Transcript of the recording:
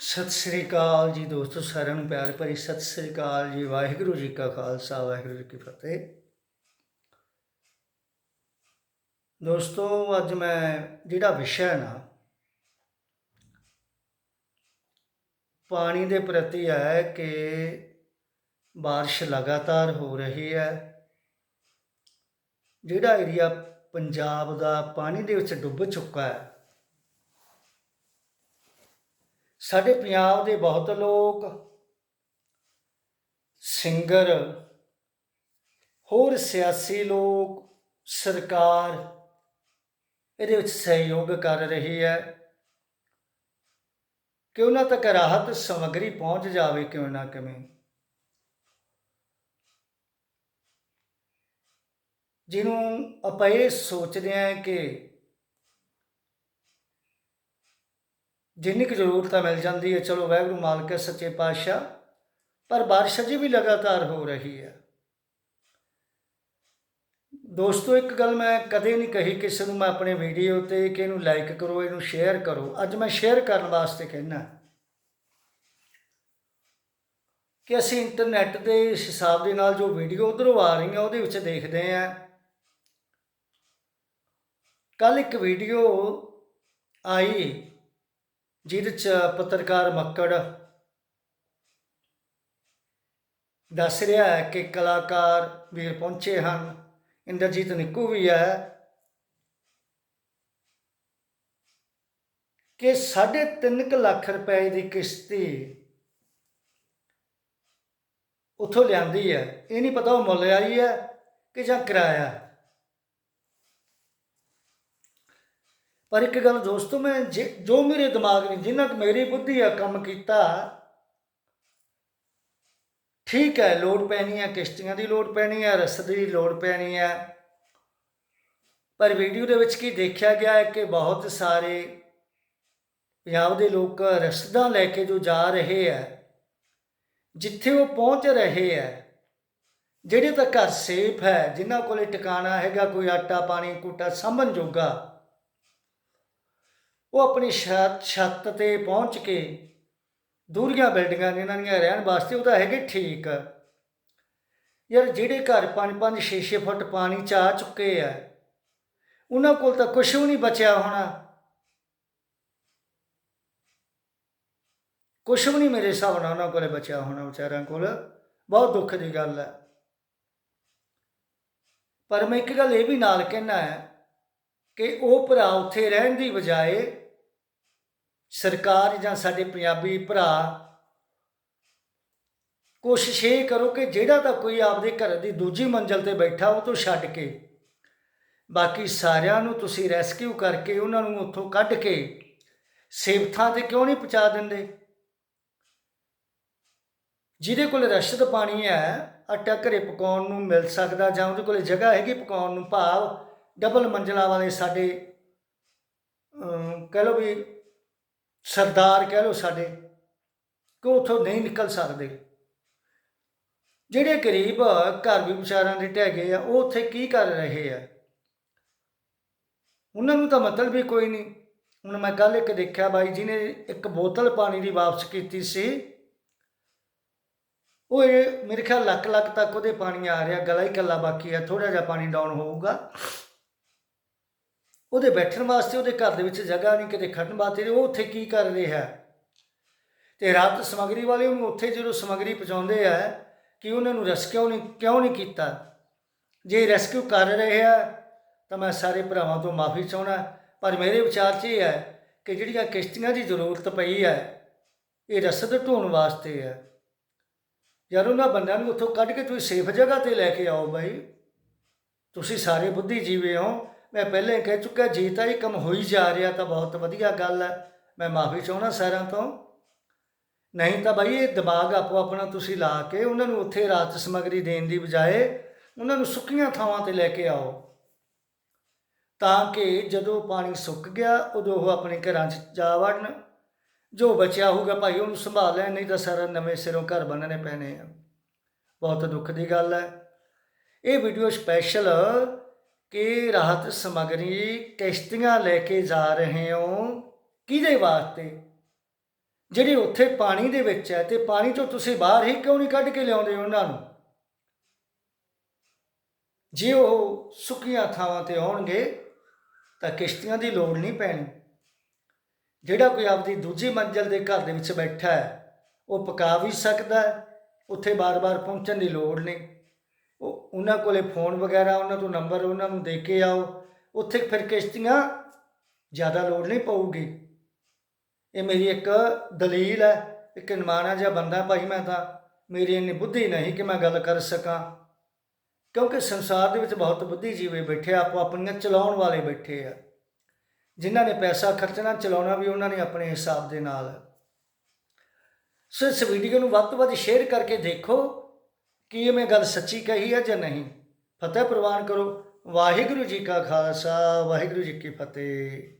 ਸਤਿ ਸ੍ਰੀ ਅਕਾਲ ਜੀ ਦੋਸਤੋ, ਸਾਰਿਆਂ ਨੂੰ ਪਿਆਰ ਭਰੀ ਸਤਿ ਸ੍ਰੀ ਅਕਾਲ ਜੀ। ਵਾਹਿਗੁਰੂ ਜੀ ਕਾ ਖਾਲਸਾ, ਵਾਹਿਗੁਰੂ ਜੀ ਕੀ ਫਤਿਹ। ਦੋਸਤੋ, ਅੱਜ ਮੈਂ ਜਿਹੜਾ ਵਿਸ਼ਾ ਹੈ ਨਾ, ਪਾਣੀ ਦੇ ਪ੍ਰਤੀ ਹੈ ਕਿ بارش ਲਗਾਤਾਰ ਹੋ ਰਹੀ ਹੈ, ਜਿਹੜਾ ਏਰੀਆ ਪੰਜਾਬ ਦਾ ਪਾਣੀ ਦੇ ਵਿੱਚ ਡੁੱਬ ਚੁੱਕਾ ਹੈ ਸਾਡੇ ਪੰਜਾਬ ਦੇ ਬਹੁਤ ਲੋਕ ਸਿੰਗਰ, ਹੋਰ ਸਿਆਸੀ ਲੋਕ, ਸਰਕਾਰ ਇਹਦੇ ਵਿੱਚ ਸਹਿਯੋਗ ਕਰ ਰਹੀ ਹੈ ਕਿ ਉਹਨਾਂ ਤੱਕ ਰਾਹਤ ਸਮੱਗਰੀ ਪਹੁੰਚ ਜਾਵੇ ਕਿਉਂ ਨਾ ਕਿਵੇਂ। ਜਿਹਨੂੰ ਆਪਾਂ ਇਹ ਸੋਚਦੇ ਹਾਂ ਕਿ ਜਿੰਨੀ ਕੁ ਜ਼ਰੂਰਤ ਆ ਮਿਲ ਜਾਂਦੀ ਹੈ, ਚਲੋ ਵਾਹਿਗੁਰੂ ਮਾਲਕ ਹੈ, ਸੱਚੇ ਪਾਤਸ਼ਾਹ, ਪਰ ਬਾਰਿਸ਼ ਅਜੇ ਵੀ ਲਗਾਤਾਰ ਹੋ ਰਹੀ ਹੈ। ਦੋਸਤੋ, ਇੱਕ ਗੱਲ ਮੈਂ ਕਦੇ ਨਹੀਂ ਕਹੀ ਕਿਸੇ ਨੂੰ, ਮੈਂ ਆਪਣੇ ਵੀਡੀਓ ਤੇ ਕਿ ਇਹਨੂੰ ਲਾਈਕ ਕਰੋ, ਇਹਨੂੰ ਸ਼ੇਅਰ ਕਰੋ। ਅੱਜ ਮੈਂ ਸ਼ੇਅਰ ਕਰਨ ਵਾਸਤੇ ਕਹਿਣਾ ਕਿ ਅਸੀਂ ਇੰਟਰਨੈਟ ਦੇ ਇਸ ਹਿਸਾਬ ਦੇ ਨਾਲ ਜੋ ਵੀਡੀਓ ਉਧਰੋਂ ਆ ਰਹੀਆਂ, ਉਹਦੇ ਵਿੱਚ ਦੇਖਦੇ ਆਂ ਕੱਲ ਇੱਕ ਵੀਡੀਓ ਆਈ ਜਿਹਦੇ ਚ ਪੱਤਰਕਾਰ ਮੱਕੜ ਦੱਸ ਰਿਹਾ ਹੈ ਕਿ ਕਲਾਕਾਰ ਵੀਰ ਪਹੁੰਚੇ ਹਨ। ਇੰਦਰਜੀਤ ਨਿੱਕੂ ਵੀ ਹੈ ਕਿ 3.5 ਲੱਖ ਰੁਪਏ ਦੀ ਕਿਸ਼ਤੀ ਉਥੋਂ ਲਿਆਂਦੀ ਹੈ। ਇਹ ਨਹੀਂ ਪਤਾ ਉਹ ਮੁੱਲ ਆਈ ਹੈ ਕਿ ਜਾਂ ਕਿਰਾਇਆ ਪਰ ਇੱਕ ਗੱਲ ਦੋਸਤੋ, ਮੈਂ ਜੇ- ਜੋ ਮੇਰੇ ਦਿਮਾਗ ਨੇ ਜਿੰਨਾ ਕੁ ਮੇਰੀ ਬੁੱਧੀ ਆ ਕੰਮ ਕੀਤਾ, ਠੀਕ ਹੈ ਲੋਡ ਪੈਣੀ ਹੈ, ਕਿਸ਼ਤੀਆਂ ਦੀ ਲੋਡ ਪੈਣੀ ਹੈ ਰਸਦ ਦੀ ਲੋਡ ਪੈਣੀ ਹੈ। ਪਰ ਵੀਡੀਓ ਦੇ ਵਿੱਚ ਕੀ ਦੇਖਿਆ ਗਿਆ ਹੈ ਕਿ ਬਹੁਤ ਸਾਰੇ ਪੰਜਾਬ ਦੇ ਲੋਕ ਰਸਦਾਂ ਲੈ ਕੇ ਜੋ ਜਾ ਰਹੇ ਹੈ, ਜਿੱਥੇ ਉਹ ਪਹੁੰਚ ਰਹੇ ਹੈ, ਜਿਹੜੇ ਤਾਂ ਘਰ ਸੇਫ ਹੈ, ਜਿਨ੍ਹਾਂ ਕੋਲੇ ਟਿਕਾਣਾ ਹੈਗਾ, ਕੋਈ ਆਟਾ, ਪਾਣੀ, ਕੋਟਾ ਸਾਂਭਣ ਜੋਗਾ ਉਹ ਆਪਣੀ ਛੱਤ ਛੱਤ ਤੇ ਪਹੁੰਚ ਕੇ ਦੂਰੀਆਂ ਬਿਲਡਿੰਗਾਂ ਨੇ ਇਹਨਾਂ ਦੀਆਂ ਰਹਿਣ ਵਾਸਤੇ ਉਹ ਤਾਂ ਹੈਗੇ ਠੀਕ। ਯਾਰ ਜਿਹੜੇ ਘਰ 5-5 6-6 ਫੁੱਟ ਪਾਣੀ ਚ ਆ ਚੁੱਕੇ ਆ, ਉਹਨਾਂ ਕੋਲ ਤਾਂ ਕੁਝ ਵੀ ਨਹੀਂ ਬਚਿਆ ਹੋਣਾ। ਕੁਝ ਵੀ ਨਹੀਂ ਮੇਰੇ ਹਿਸਾਬ ਨਾਲ ਉਹਨਾਂ ਕੋਲੇ ਬਚਿਆ ਹੋਣਾ ਵਿਚਾਰਿਆਂ ਕੋਲ। ਬਹੁਤ ਦੁੱਖ ਦੀ ਗੱਲ ਹੈ। ਪਰ ਮੈਂ ਇੱਕ ਗੱਲ ਇਹ ਵੀ ਨਾਲ ਕਹਿਣਾ ਹੈ ਕਿ ਉਹ ਭਰਾ ਉੱਥੇ ਰਹਿਣ ਦੀ ਬਜਾਏ ਸਰਕਾਰ ਜਾਂ ਸਾਡੇ ਪੰਜਾਬੀ ਭਰਾ ਕੋਸ਼ਿਸ਼ ਇਹ ਕਰੋ ਕਿ ਜਿਹੜਾ ਤਾਂ ਕੋਈ ਆਪਦੇ ਘਰ ਦੀ ਦੂਜੀ ਮੰਜ਼ਲ ਤੇ ਬੈਠਾ ਉਹ ਤੋਂ ਛੱਡ ਕੇ ਬਾਕੀ ਸਾਰਿਆਂ ਨੂੰ ਤੁਸੀਂ ਰੈਸਕਿਊ ਕਰਕੇ ਉਹਨਾਂ ਨੂੰ ਉੱਥੋਂ ਕੱਢ ਕੇ ਸੇਫ ਥਾਂ ਤੇ ਕਿਉਂ ਨਹੀਂ ਪਹੁੰਚਾ ਦਿੰਦੇ? ਜਿਹਦੇ ਕੋਲ ਰਸ਼ਦ ਪਾਣੀ ਹੈ ਆਟਾ ਘਰੇ ਪਕਾਉਣ ਨੂੰ ਮਿਲ ਸਕਦਾ ਜਾਂ ਉਹਦੇ ਕੋਲ ਜਗ੍ਹਾ ਹੈਗੀ ਪਕਾਉਣ ਨੂੰ ਭਾਵ ਡਬਲ ਮੰਜ਼ਲਾ ਵਾਲੇ ਸਾਡੇ ਅਮ, ਕਹਿ ਲਓ ਵੀ ਸਰਦਾਰ ਕਹਿ ਲਓ ਸਾਡੇ, ਕਿ ਉਥੋਂ ਨਹੀਂ ਨਿਕਲ ਸਕਦੇ। ਜਿਹੜੇ ਗਰੀਬ ਘਰ ਵੀ ਵਿਚਾਰਾਂ ਦੇ ਢਹਿ ਗਏ ਆ, ਉਹ ਉੱਥੇ ਕੀ ਕਰ ਰਹੇ ਆ? ਉਹਨਾਂ ਨੂੰ ਤਾਂ ਮਤਲਬ ਵੀ ਕੋਈ ਨਹੀਂ। ਹੁਣ ਮੈਂ ਕੱਲ ਇੱਕ ਦੇਖਿਆ ਬਾਈ ਜੀ ਨੇ ਇੱਕ ਬੋਤਲ ਪਾਣੀ ਦੀ ਵਾਪਸ ਕੀਤੀ ਸੀ। ਉਹ ਇਹ ਮੇਰੇ ਖਿਆਲ ਲੱਖ ਲੱਖ ਤੱਕ ਉਹਦੇ ਪਾਣੀ ਆ ਰਿਹਾ, ਗਲਾ ਹੀ ਕੱਲਾ ਬਾਕੀ ਆ ਥੋੜਾ ਜਿਹਾ ਪਾਣੀ ਡਾਊਨ ਹੋਊਗਾ। ਉਹਦੇ ਬੈਠਣ ਵਾਸਤੇ ਉਹਦੇ ਘਰ ਦੇ ਵਿੱਚ ਜਗ੍ਹਾ ਨਹੀਂ, ਕਿਤੇ ਖੜਨ ਵਾਸਤੇ ਉਹ ਉੱਥੇ ਕੀ ਕਰ ਰਿਹਾ ਤੇ ਰਾਤ ਸਮਗਰੀ ਵਾਲੇ ਉਹਨੂੰ ਉੱਥੇ ਜਦੋਂ ਸਮਗਰੀ ਪਹੁੰਚਾਉਂਦੇ ਆ, ਕਿ ਉਹਨਾਂ ਨੂੰ ਰੈਸਕਿਊ ਨਹੀਂ, ਕਿਉਂ ਨਹੀਂ ਕੀਤਾ? ਜੇ ਰੈਸਕਿਊ ਕਰ ਰਹੇ ਆ, ਤਾਂ ਮੈਂ ਸਾਰੇ ਭਰਾਵਾਂ ਤੋਂ ਮਾਫੀ ਚਾਹਣਾ ਪਰ ਮੇਰੇ ਵਿਚਾਰ 'ਚ ਇਹ ਹੈ ਕਿ ਜਿਹੜੀਆਂ ਕਿਸ਼ਤੀਆਂ ਦੀ ਜ਼ਰੂਰਤ ਪਈ ਹੈ, ਇਹ ਰਸਦ ਢੋਣ ਵਾਸਤੇ ਹੈ। ਯਾਰ ਉਹਨਾਂ ਬੰਦਿਆਂ ਨੂੰ ਉੱਥੋਂ ਕੱਢ ਕੇ ਤੁਸੀਂ ਸੇਫ ਜਗ੍ਹਾ ਤੇ ਲੈ ਕੇ ਆਓ ਬਾਈ। ਤੁਸੀਂ ਸਾਰੇ ਬੁੱਧੀਜੀਵੀ ਹੋ ਮੈਂ ਪਹਿਲੇ ਹੀ ਕਹਿ ਚੁੱਕਾ ਜੇ ਤਾਂ ਇਹ ਕੰਮ ਹੋਈ ਜਾ ਰਿਹਾ ਤਾਂ ਬਹੁਤ ਵਧੀਆ ਗੱਲ ਹੈ। ਮੈਂ ਮਾਫੀ ਚਾਹੁੰਦਾ ਸਾਰਿਆਂ ਤੋਂ। ਨਹੀਂ ਤਾਂ ਬਾਈ, ਇਹ ਦਿਮਾਗ ਆਪੋ ਆਪਣਾ ਤੁਸੀਂ ਲਾ ਕੇ ਉਹਨਾਂ ਨੂੰ ਉੱਥੇ ਰਾਤ ਸਮਗਰੀ ਦੇਣ ਦੀ ਬਜਾਏ ਉਹਨਾਂ ਨੂੰ ਸੁੱਕੀਆਂ ਥਾਵਾਂ ਤੇ ਲੈ ਕੇ ਆਓ। ਤਾਂ ਕਿ ਜਦੋਂ ਪਾਣੀ ਸੁੱਕ ਗਿਆ, ਉਦੋਂ ਉਹ ਆਪਣੇ ਘਰਾਂ 'ਚ ਜਾ ਵੜਨ। ਜੋ ਬਚਿਆ ਹੋਊਗਾ ਭਾਈ, ਉਹਨੂੰ ਸੰਭਾਲ ਲੈਣ, ਨਹੀਂ ਤਾਂ ਸਾਰਾ ਨਵੇਂ ਸਿਰੋਂ ਘਰ ਬਣਨੇ ਪੈਣੇ ਆ। ਬਹੁਤ ਦੁੱਖ ਦੀ ਗੱਲ ਹੈ। ਇਹ ਵੀਡੀਓ ਸਪੈਸ਼ਲ ਕਿ ਰਾਹਤ ਸਮਗਰੀ ਕਿਸ਼ਤੀਆਂ ਲੈ ਕੇ ਜਾ ਰਹੇ ਹੋ? ਕਿਹਦੇ ਵਾਸਤੇ? ਜਿਹੜੀ ਉੱਥੇ ਪਾਣੀ ਦੇ ਵਿੱਚ ਹੈ ਤੇ ਪਾਣੀ ਤੋਂ ਤੁਸੀਂ ਬਾਹਰ ਹੀ ਕਿਉਂ ਨਹੀਂ ਕੱਢ ਕੇ ਲਿਆਉਂਦੇ ਉਹਨਾਂ ਨੂੰ? ਜੇ ਉਹ ਸੁੱਕੀਆਂ ਥਾਵਾਂ ਤੇ ਆਉਣਗੇ, ਤਾਂ ਕਿਸ਼ਤੀਆਂ ਦੀ ਲੋੜ ਨਹੀਂ ਪੈਣੀ। ਜਿਹੜਾ ਕੋਈ ਆਪਦੀ ਦੂਜੀ ਮੰਜ਼ਲ ਦੇ ਘਰ ਦੇ ਵਿੱਚ ਬੈਠਾ ਹੈ, ਉਹ ਪਕਾ ਵੀ ਸਕਦਾ ਹੈ, ਉੱਥੇ ਬਾਰ-ਬਾਰ ਪਹੁੰਚਣ ਦੀ ਲੋੜ ਨਹੀਂ। ਉਹ ਉਹਨਾਂ ਕੋਲੇ ਫੋਨ ਵਗੈਰਾ ਉਹਨਾਂ ਤੋਂ ਨੰਬਰ ਉਹਨਾਂ ਨੂੰ ਦੇ ਕੇ ਆਓ। ਉੱਥੇ ਫਿਰ ਕਿਸ਼ਤੀਆਂ ਜ਼ਿਆਦਾ ਲੋੜ ਨਹੀਂ ਪਊਗੀ। ਇਹ ਮੇਰੀ ਇੱਕ ਦਲੀਲ ਹੈ ਇੱਕ ਨਿਮਾਣਾ ਜਿਹਾ ਬੰਦਾ ਭਾਈ ਮੈਂ ਤਾਂ। ਮੇਰੀ ਇੰਨੀ ਬੁੱਧੀ ਨਹੀਂ ਕਿ ਮੈਂ ਗੱਲ ਕਰ ਸਕਾਂ। ਕਿਉਂਕਿ ਸੰਸਾਰ ਦੇ ਵਿੱਚ ਬਹੁਤ ਬੁੱਧੀਜੀਵੀ ਬੈਠੇ ਆ, ਆਪੋ ਆਪਣੀਆਂ ਚਲਾਉਣ ਵਾਲੇ ਬੈਠੇ ਆ। ਜਿਨ੍ਹਾਂ ਨੇ ਪੈਸਾ ਖਰਚਣਾ ਚਲਾਉਣਾ ਵੀ ਉਹਨਾਂ ਨੇ ਆਪਣੇ ਹਿਸਾਬ ਦੇ ਨਾਲ। ਸੋ ਇਸ ਵੀਡੀਓ ਨੂੰ ਵੱਧ ਤੋਂ ਵੱਧ ਸ਼ੇਅਰ ਕਰਕੇ ਦੇਖੋ। ਕੀ ਇਹ ਮੈਂ ਗੱਲ ਸੱਚੀ ਕਹੀ ਹੈ ਜਾਂ ਨਹੀਂ? ਫਤਿਹ ਪ੍ਰਵਾਨ ਕਰੋ। ਵਾਹਿਗੁਰੂ ਜੀ ਕਾ ਖਾਲਸਾ, ਵਾਹਿਗੁਰੂ ਜੀ ਕੀ ਫਤਿਹ।